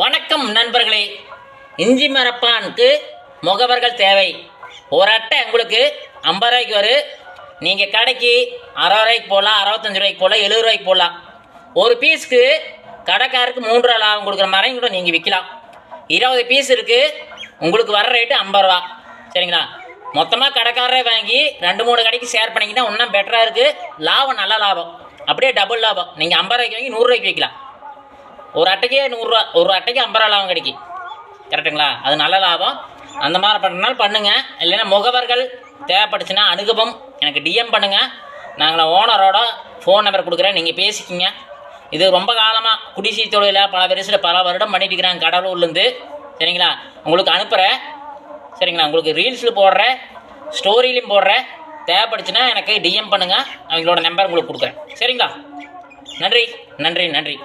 வணக்கம் நண்பர்களே. இஞ்சி மரப்பானுக்கு முகவர்கள் தேவை. ஒரு அட்டை உங்களுக்கு ஐம்பது ரூபாய்க்கு வரும். நீங்கள் கடைக்கு அறுபது ரூபாய்க்கு போகலாம் அறுபத்தஞ்சு ரூபாய்க்கு போகலாம் எழுபது ரூபாய்க்கு போகலாம் ஒரு பீஸ்க்கு கடைக்காருக்கு மூன்று ரூபா லாபம் கொடுக்குற மரம் கூட நீங்கள் விற்கலாம் இருபது பீஸ் இருக்குது உங்களுக்கு வர ரேட்டு ஐம்பது ரூபா. சரிங்களா? மொத்தமாக கடைக்காரரே வாங்கி ரெண்டு மூணு கடைக்கு ஷேர் பண்ணிங்கன்னா இன்னும் பெட்டராக இருக்குது லாபம் நல்ல லாபம். அப்படியே டபுள் லாபம். நீங்கள் ஐம்பது ரூபாய்க்கு வாங்கி நூறுரூவாய்க்கு விற்கலாம் ஒரு அட்டைக்கே நூறுரூவா ஒரு அட்டைக்கு ஐம்பது ரூபா லாபம் கிடைக்கும் கரெக்டுங்களா அது நல்ல லாபம். அந்த மாதிரி பண்ணுறதுனால பண்ணுங்கள் இல்லைன்னா முகவர்கள் தேவைப்பட்டுச்சுன்னா அனுகபம் எனக்கு டிஎம் பண்ணுங்கள் நாங்கள் ஓனரோட ஃபோன் நம்பர் கொடுக்குறேன். நீங்கள் பேசிக்கிங்க. இது ரொம்ப காலமாக குடிசை தொழிலில் பல வருஷத்தில் பல வருடம் பண்ணிட்டு இருக்கிறாங்க கடலூர்லேருந்து. சரிங்களா? உங்களுக்கு அனுப்புகிறேன் சரிங்களா? உங்களுக்கு ரீல்ஸில் போடுறேன். ஸ்டோரியிலையும் போடுறேன். தேவைப்படுச்சுன்னா எனக்கு டிஎம் பண்ணுங்கள் அவங்களோட நம்பர் உங்களுக்கு கொடுக்குறேன். சரிங்களா? நன்றி. நன்றி. நன்றி.